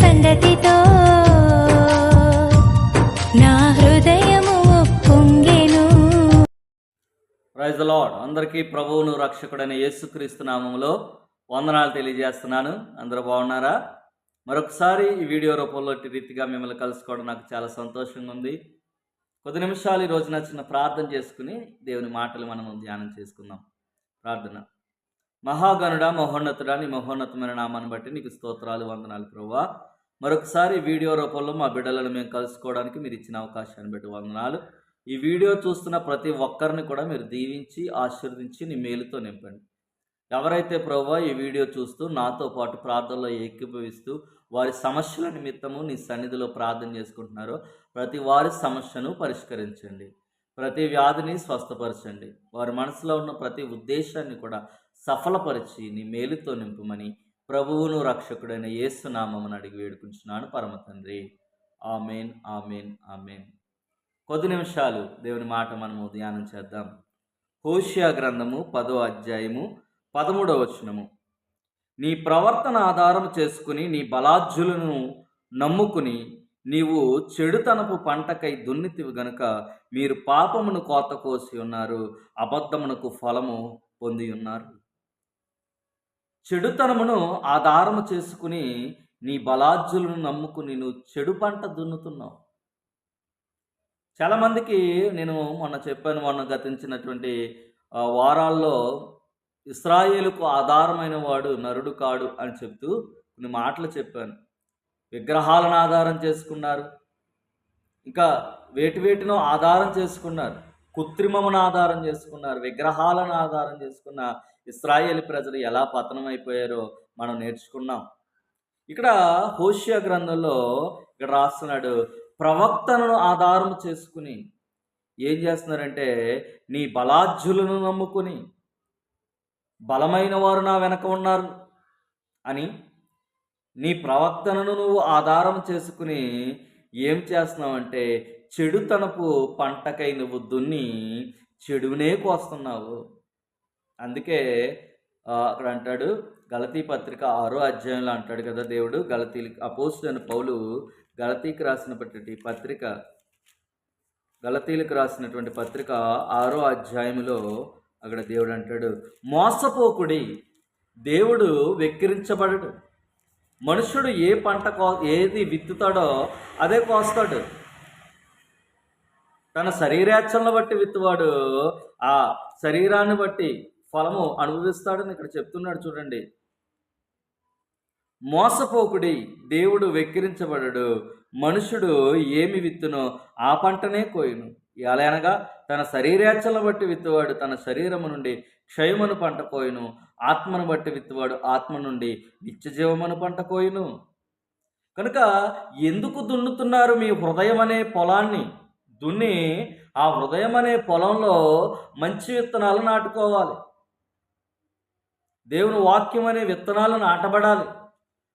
సంగతితో నా హృదయము పొంగెను praise lord అందరికీ ప్రభువును రక్షకుడైన యేసుక్రీస్తు నామంలో వందనాలు తెలియజేస్తున్నాను. అందరూ బాగున్నారా? మరొకసారి ఈ వీడియో రూపంలో రీతిగా మిమ్మల్ని కలుసుకోవడం నాకు చాలా సంతోషంగా ఉంది. కొద్ది నిమిషాలు ఈ రోజున చిన్న ప్రార్థన చేసుకుని దేవుని మాటలు మనం ధ్యానం చేసుకుందాం. ప్రార్థన. మహాగనుడ మహోన్నతుడా నీ మహోన్నతమైన నామాన్ని బట్టి నీకు స్తోత్రాలు వందనాలు ప్రభువా మరొకసారి వీడియో రూపంలో మా బిడ్డలను మేము కలుసుకోవడానికి మీరు ఇచ్చిన అవకాశాన్ని బట్టి వందనాలు. ఈ వీడియో చూస్తున్న ప్రతి ఒక్కరిని కూడా మీరు దీవించి ఆశీర్వదించి నీ మేలుతో నింపండి. ఎవరైతే ప్రభు ఈ వీడియో చూస్తూ నాతో పాటు ప్రార్థనలో ఏకీభవిస్తూ వారి సమస్యల నిమిత్తము నీ సన్నిధిలో ప్రార్థన చేసుకుంటున్నారో ప్రతి వారి సమస్యను పరిష్కరించండి. ప్రతి వ్యాధిని స్వస్థపరచండి. వారి మనసులో ఉన్న ప్రతి ఉద్దేశాన్ని కూడా సఫలపరిచి నీ మేలుతో నింపమని ప్రభువును రక్షకుడైన యేసునామమును అడిగి వేడుకుంటున్నాను పరమ తండ్రి. Amen amen amen. కొద్ది నిమిషాలు దేవుని మాట మనము ధ్యానం చేద్దాం. హోషియా గ్రంథము పదో అధ్యాయము పదమూడవ వచనము. నీ ప్రవర్తన ఆధారం చేసుకుని నీ బలాజ్జులను నమ్ముకుని నీవు చెడుతనపు పంటకై దున్నితివి గనుక మీరు పాపమును కోత కోసి ఉన్నారు అబద్ధమునకు ఫలము పొంది ఉన్నారు. చెడుతనమును ఆధారము చేసుకుని నీ బలాజ్జులను నమ్ముకుని నువ్వు చెడు పంట దున్నుతున్నావు. చాలామందికి నేను మొన్న చెప్పాను మొన్న గతించినటువంటి వారాల్లో ఇస్రాయేలుకు ఆధారమైన వాడు నరుడు కాడు అని చెప్తూ కొన్ని మాటలు చెప్పాను. విగ్రహాలను ఆధారం చేసుకున్నారు. ఇంకా వేటి వేటినో ఆధారం చేసుకున్నారు. కృత్రిమమును ఆధారం చేసుకున్నారు. విగ్రహాలను ఆధారం చేసుకున్న ఇస్రాయేల్ ప్రజలు ఎలా పతనం అయిపోయారో మనం నేర్చుకున్నాం. ఇక్కడ హోషియా గ్రంథంలో ఇక్కడ రాస్తున్నాడు ప్రవక్తలను ఆధారం చేసుకుని. ఏం చేస్తున్నారంటే నీ బలాజ్జులను నమ్ముకుని బలమైన వారు నా వెనక ఉన్నారు అని. నీ ప్రవక్తనను నువ్వు ఆధారం చేసుకుని ఏం చేస్తున్నావంటే చెడుతనపు పంటకై నువ్వు దున్ని చెడునే కోస్తున్నావు. అందుకే అక్కడ అంటాడు గలతీ పత్రిక ఆరో అధ్యాయంలో అంటాడు కదా దేవుడు గలతీ అపోస్తులైన పౌలు గలతీకి రాసినటువంటి పత్రిక గలతీలకు రాసినటువంటి పత్రిక ఆరో అధ్యాయములో అక్కడ దేవుడు అంటాడు మోసపోకుడి దేవుడు వెక్కిరించబడడు. మనుషుడు ఏ పంట కో ఏది విత్తుతాడో అదే కోస్తాడు. తన శరీరాచలను బట్టి విత్తువాడు ఆ శరీరాన్ని బట్టి ఫలము అనుభవిస్తాడని ఇక్కడ చెప్తున్నాడు చూడండి. మోసపోకుడి దేవుడు వెక్కిరించబడడు మనుషుడు ఏమి విత్తునో ఆ పంటనే కోయును. ఎలా అనగా తన శరీరేచ్ఛలను బట్టి విత్తువాడు తన శరీరము నుండి క్షయమును పంట కోయును ఆత్మను బట్టి విత్తువాడు ఆత్మ నుండి నిత్యజీవమును పంట కోయును. కనుక ఎందుకు దున్నుతున్నారు మీ హృదయం అనే పొలాన్ని? దున్ని ఆ హృదయం అనే పొలంలో మంచి విత్తనాలు నాటుకోవాలి. దేవుని వాక్యం అనే విత్తనాలు నాటబడాలి.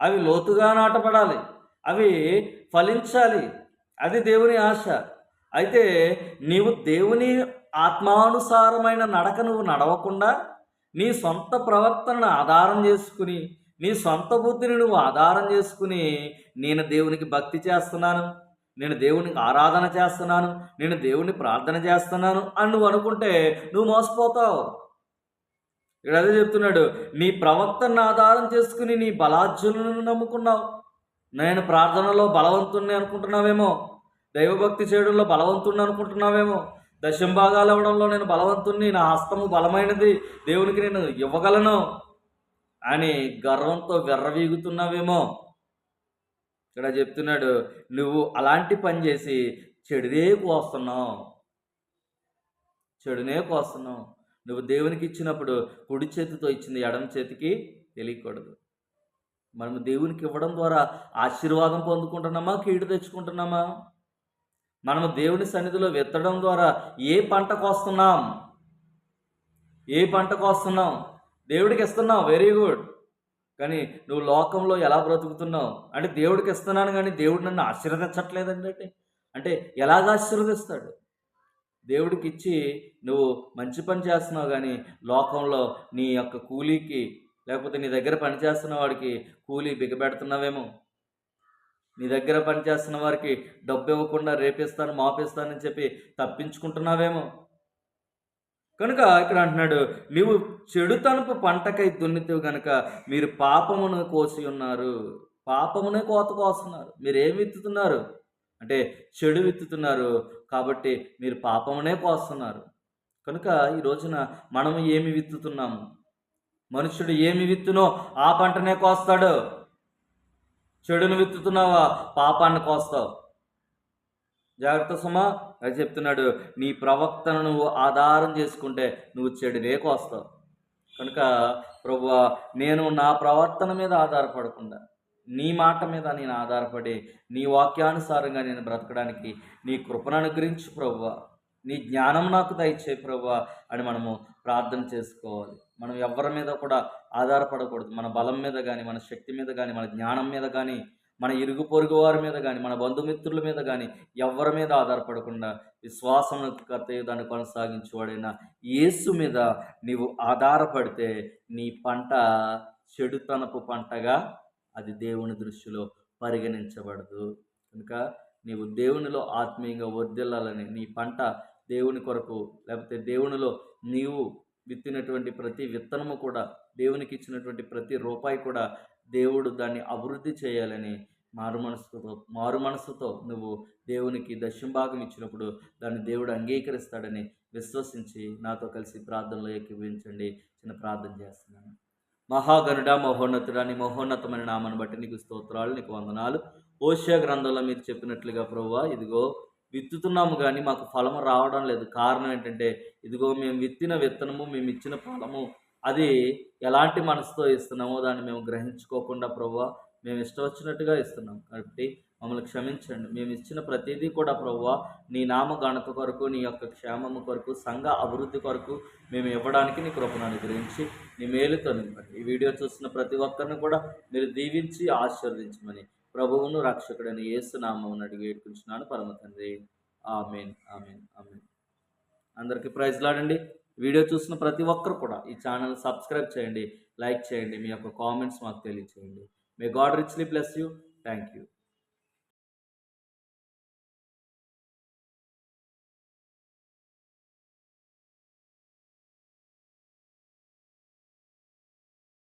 అవి లోతుగా నాటబడాలి. అవి ఫలించాలి. అది దేవుని ఆశ. అయితే నీవు దేవుని ఆత్మానుసారమైన నడక నువ్వు నడవకుండా నీ సొంత ప్రవర్తనను ఆధారం చేసుకుని నీ సొంత బుద్ధిని నువ్వు ఆధారం చేసుకుని నేను దేవునికి భక్తి చేస్తున్నాను. నేను దేవునికి ఆరాధన చేస్తున్నాను. నేను దేవుని ప్రార్థన చేస్తున్నాను అని నువ్వు అనుకుంటే నువ్వు మోసపోతావు. ఇక్కడ అదే చెప్తున్నాడు నీ ప్రవక్తను ఆధారం చేసుకుని నీ బలార్జునులను నమ్ముకున్నావు. నేను ప్రార్థనలో బలవంతుణ్ణి అనుకుంటున్నావేమో దైవభక్తి చేయడంలో బలవంతుణ్ణి అనుకుంటున్నావేమో దశంభాగాలు ఇవ్వడంలో నేను బలవంతుణ్ణి నా హస్తము బలమైనది దేవునికి నేను ఇవ్వగలను అని గర్వంతో వెర్రవీగుతున్నావేమో. ఇక్కడ చెప్తున్నాడు నువ్వు అలాంటి పని చేసి చెడుదే కోస్తున్నావు చెడునే కోస్తున్నావు నువ్వు దేవునికి ఇచ్చినప్పుడు కుడి చేతితో ఇచ్చింది ఎడమ చేతికి తెలియకూడదు. మనము దేవునికి ఇవ్వడం ద్వారా ఆశీర్వాదం పొందుకుంటున్నామా? కీడు తెచ్చుకుంటున్నామా? మనము దేవుని సన్నిధిలో విత్తడం ద్వారా ఏ పంట కోస్తున్నాం? ఏ పంట కోస్తున్నాం? దేవుడికి ఇస్తున్నావు వెరీ గుడ్ కానీ నువ్వు లోకంలో ఎలా బ్రతుకుతున్నావు? అంటే దేవుడికి ఇస్తున్నాను కానీ దేవుడు నన్ను ఆశీర్వదించట్లేదండి అంటే. అంటే ఎలాగ ఆశీర్వదిస్తాడు? దేవుడికి ఇచ్చి నువ్వు మంచి పని చేస్తున్నావు కానీ లోకంలో నీ యొక్క కూలీకి లేకపోతే నీ దగ్గర పని చేస్తున్న వాడికి కూలీ బిగబెడుతున్నావేమో. నీ దగ్గర పని చేస్తున్న వారికి డబ్బు ఇవ్వకుండా రేపిస్తాను మాపిస్తానని చెప్పి తప్పించుకుంటున్నావేమో. కనుక ఇక్కడ అంటున్నాడు నీవు చెడుతనపు పంటకై దున్నితివి కనుక మీరు పాపమును కోసి ఉన్నారు. పాపమునే కోత కోస్తున్నారు. మీరు విత్తుతున్నారు? అంటే చెడు విత్తుతున్నారు కాబట్టి మీరు పాపమునే కోస్తున్నారు కనుక ఈ రోజున మనము ఏమి విత్తుతున్నాము? మనుషుడు ఏమి విత్తునో ఆ పంటనే కోస్తాడు. చెడును విత్తుతున్నావా? పాపాన్ని కోస్తావు. జాగ్రత్త సుమా. అది చెప్తున్నాడు నీ ప్రవక్తను నువ్వు ఆధారం చేసుకుంటే నువ్వు చెడునే కోస్తావు. కనుక ప్రభు నేను నా ప్రవర్తన మీద ఆధారపడకుండా నీ మాట మీద నేను ఆధారపడి నీ వాక్యానుసారంగా నేను బ్రతకడానికి నీ కృపను అనుగ్రహించు ప్రభు నీ జ్ఞానం నాకు దయచే ప్రభు అని మనము ప్రార్థన చేసుకోవాలి. మనం ఎవరి మీద కూడా ఆధారపడకూడదు. మన బలం మీద కానీ మన శక్తి మీద కానీ మన జ్ఞానం మీద కానీ మన ఇరుగు పొరుగు వారి మీద కానీ మన బంధుమిత్రుల మీద కానీ ఎవరి మీద ఆధారపడకుండా విశ్వాసం దాన్ని కొనసాగించేవాడైన యేసు మీద నీవు ఆధారపడితే నీ పంట చెడుతనపు పంటగా అది దేవుని దృష్టిలో పరిగణించబడదు. కనుక నీవు దేవునిలో ఆత్మీయంగా వర్ధిల్లాలని నీ పంట దేవుని కొరకు లేకపోతే దేవునిలో నీవు విత్తినటువంటి ప్రతి విత్తనము కూడా దేవునికి ఇచ్చినటువంటి ప్రతి రూపాయి కూడా దేవుడు దాన్ని అభివృద్ధి చేయాలని మారు మనసుతో మారు మనసుతో నువ్వు దేవునికి దశంభాగం ఇచ్చినప్పుడు దాన్ని దేవుడు అంగీకరిస్తాడని విశ్వసించి నాతో కలిసి ప్రార్థనలో ఎక్కివించండి చిన్న ప్రార్థన చేస్తున్నాను. మహాగరుడ మహోన్నతుడా నీ మహోన్నతమైన నామను బట్టి నీకు స్తోత్రాలు నీకు వందనాలు. ఓషియా గ్రంథంలో మీరు చెప్పినట్లుగా ప్రభువా ఇదిగో విత్తుతున్నాము కానీ మాకు ఫలము రావడం లేదు. కారణం ఏంటంటే ఇదిగో మేము విత్తిన విత్తనము మేము ఇచ్చిన ఫలము అది ఎలాంటి మనసుతో ఇస్తున్నామో దాన్ని మేము గ్రహించుకోకుండా ప్రభు మేము ఇష్టం వచ్చినట్టుగా ఇస్తున్నాం. కాబట్టి మమ్మల్ని క్షమించండి. మేము ఇచ్చిన ప్రతిదీ కూడా ప్రభువా నీ నామ ఘనత కొరకు నీ యొక్క క్షేమము కొరకు సంఘ అభివృద్ధి కొరకు మేము ఇవ్వడానికి నీ కృపను అనుగ్రహించి నీ మేలుతో నింపండి. ఈ వీడియో చూసిన ప్రతి ఒక్కరిని కూడా మీరు దీవించి ఆశీర్వదించమని ప్రభువును రక్షకుడని ఏసునామం అడిగి ఏడుకుంటున్నాను పరమ తండ్రి. ఆమెన్. ఆమెన్. ఆమెన్. అందరికీ ప్రైజ్ లాడండి. వీడియో చూసిన ప్రతి ఒక్కరు కూడా ఈ ఛానల్ సబ్స్క్రైబ్ చేయండి లైక్ చేయండి మీ యొక్క కామెంట్స్ మాకు తెలియచేయండి. May god richly bless you thank you